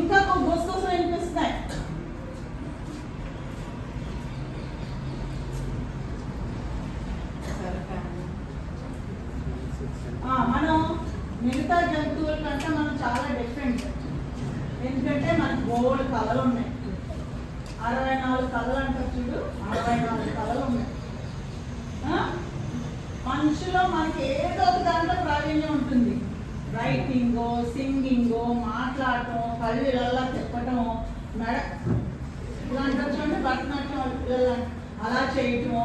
ఇంకా గుసగుసలు వినిపిస్తున్నాయి మనం మిగతా జంతువుల కంటే మనం చాలా డిఫరెంట్ ఎందుకంటే మనకు బోల్డ్ కళలు ఉన్నాయి. అరవై నాలుగు కళలు అంటారు చూడు. అరవై నాలుగు కళలు ఉన్నాయి? మనిషిలో మనకి ఏదో ఒక దాంట్లో ప్రావీణ్యం ఉంటుంది. రైటింగ్ సింగింగ్ కళ్ళు ఇలా తిప్పటం మెడ ఇలాంటి చూడండి భరతనాట్యం పిల్లలు అలా చేయటం.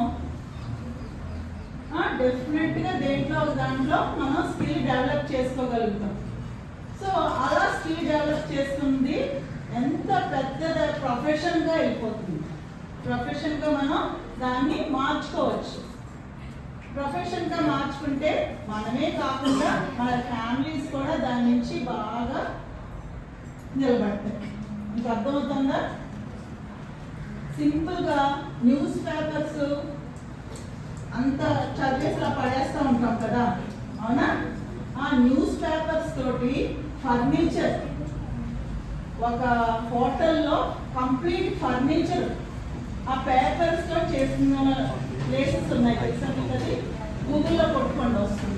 డెఫినెట్గా దేంట్లో దాంట్లో మనం స్కిల్ డెవలప్ చేసుకోగలుగుతాం. సో అలా స్కిల్ డెవలప్ చేసుకుంది ఎంత పెద్ద ప్రొఫెషన్గా అయిపోతుంది. వెళ్ళిపోతుంది మనం దాన్ని మార్చుకోవచ్చు. ప్రొఫెషన్గా మార్చుకుంటే మనమే కాకుండా మన ఫ్యామిలీస్ కూడా దాన్ని నిలబడతాయి మీకు అర్థమవుతుందా? సింపుల్గా న్యూస్ పేపర్స్ అంత చదివేసి అలా పడేస్తూ ఉంటాం కదా. అవునా? ఆ న్యూస్ పేపర్స్ తోటి ఫర్నిచర్ ఒక హోటల్లో కంప్లీట్ ఫర్నిచర్ ఆ పేపర్స్తో చేసిన ప్లేసెస్ ఉన్నాయి. తెలుసా మీకు అది? గూగుల్లో కొట్టుకోండి వస్తుంది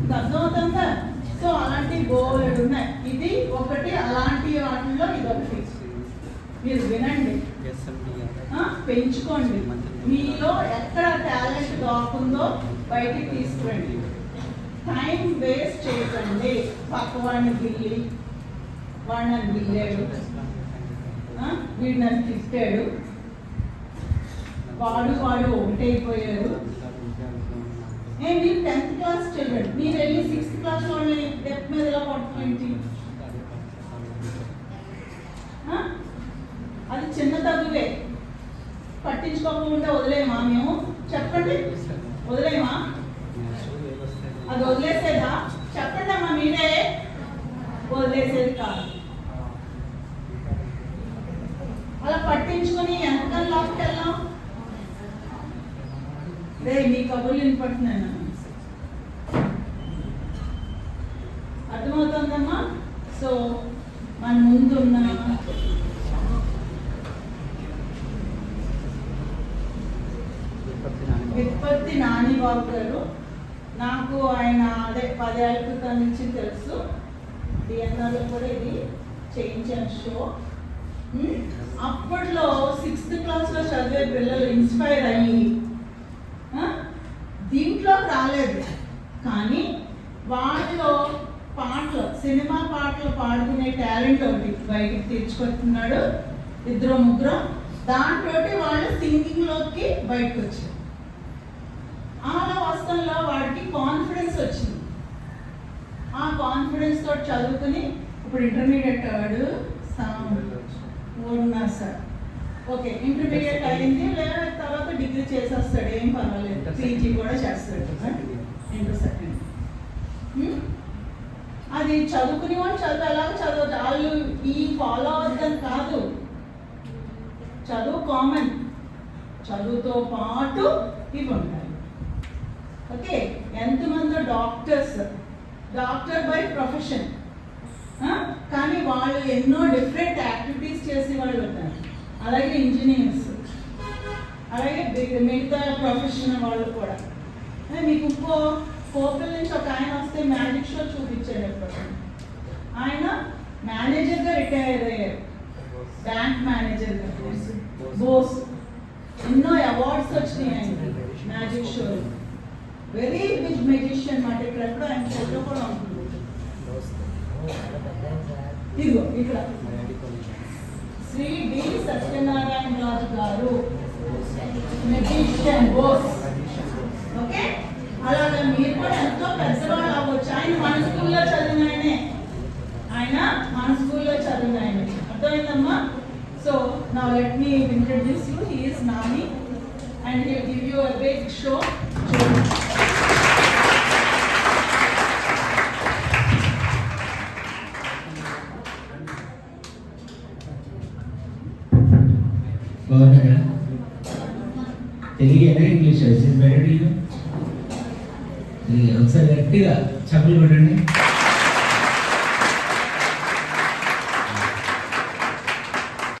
ఇది అర్థమవుతుందా సో బోలెడు ఉన్నాయి ఇది ఒకటి అలాంటి వాటిల్లో ఇది ఒకటి మీరు వినండి. పెంచుకోండి. మీలో ఎక్కడ టాలెంట్ దాకుందో బయటికి తీసుకురండి. టైం వేస్ట్ చేయకండి. పక్క వాడిని గిల్లి వాడు నన్ను గిల్లాడు. వీడు నన్ను తిట్టాడు. వాడు వాడు ఒకటైపోయారు ఏ మీరు టెన్త్ క్లాస్ చిల్డ్రన్ మీరు వెళ్ళి సిక్స్త్ క్లాస్ వాళ్ళని డెప్త్ మీద ఇలా పడుతుంది అది చిన్న తగ్గులే. పట్టించుకోకుండా వదిలేమా మేము? చెప్పండి. వదిలేమా అది వదిలేసేదా? చెప్పండి అమ్మా మీరే. వదిలేసేది కాదు. అలా పట్టించుకొని ఎంతకని లాక్కెళ్ళాం. రే మీ కబుర్లు వినపడుతున్నాను అర్థమవుతుందమ్మా? సో మన ముందున్న విత్పత్తి నానిబాబు గారు నాకు ఆయన అదే పదేళ్ళ క్రితం నుంచి తెలుసు. డిఎన్ఆర్లో కూడా ఇది చేయించాను షో. అప్పట్లో సిక్స్త్ క్లాస్లో చదివే పిల్లలు ఇన్స్పైర్ అయ్యి ఆ, దీంట్లోకి రాలేదు కానీ వాళ్ళలో పాటలు సినిమా పాటలు పాడుకునే టాలెంట్ ఒకటి బయటికి తెచ్చుకొస్తున్నాడు ఇద్దరు ముగ్గురు. దాంట్లో వాళ్ళు సింగింగ్లోకి బయటకు వచ్చారు. అలా వస్తంలో వాడికి కాన్ఫిడెన్స్ వచ్చింది. ఆ కాన్ఫిడెన్స్ తోటి చదువుకుని ఇప్పుడు ఇంటర్మీడియట్ వాడు ఉన్నారు సార్. ఓకే ఇంటర్మీడియట్ అయింది. లేదా తర్వాత డిగ్రీ చేసేస్తాడు. ఏం పర్వాలేదు. పీజీ కూడా చేస్తాడు. ఇంటర్ సెకండ్ అది చదువుకునే వాళ్ళు చదువు ఎలాగ చదువు వాళ్ళు ఈ ఫాలో అవ్వద్దని కాదు. చదువు కామన్ చదువుతో పాటు ఇవి ఉంటాయి. ఓకే? ఎంతమంది డాక్టర్స్ డాక్టర్ బై ప్రొఫెషన్ కానీ వాళ్ళు ఎన్నో డిఫరెంట్ యాక్టివిటీస్ చేసే వాళ్ళు ఉంటారు. అలాగే ఇంజనీర్స్ అలాగే మిగతా ప్రొఫెషన్ వాళ్ళు కూడా. మీకు ఇంకో కోపల నుంచి ఒక ఆయన వస్తే మ్యాజిక్ షో చూపించాడు ఎప్పుడు ఆయన మేనేజర్గా రిటైర్ అయ్యారు. బ్యాంక్ మేనేజర్ బోస్ ఎన్నో అవార్డ్స్ వచ్చినాయి ఆయనకి. Magic show very big magician మాట. ఇక్కడ ఎక్కడో ఆయన ఫోటో కూడా ఉంటుంది. ఇదిగో ఇక్కడ. శ్రీ డి సత్యనారాయణ రాజు గారు. మెజిషియన్ బోస్ ఓకే అలాగే మీరు కూడా ఎంతో పెద్దవాళ్ళు అవ్వచ్చు. ఆయన మన స్కూల్లో చదివిన ఆయనే. ఆయన మన స్కూల్లో చదివిన ఆయన. అర్థమైందమ్మా? సో నా let me introduce you he is Nani and he give you a big show బాగున్నారా? తెలుగు ఇంగ్లీష్? బెటర్ ఒకసారి గట్టిగా చెప్పలు పెట్టండి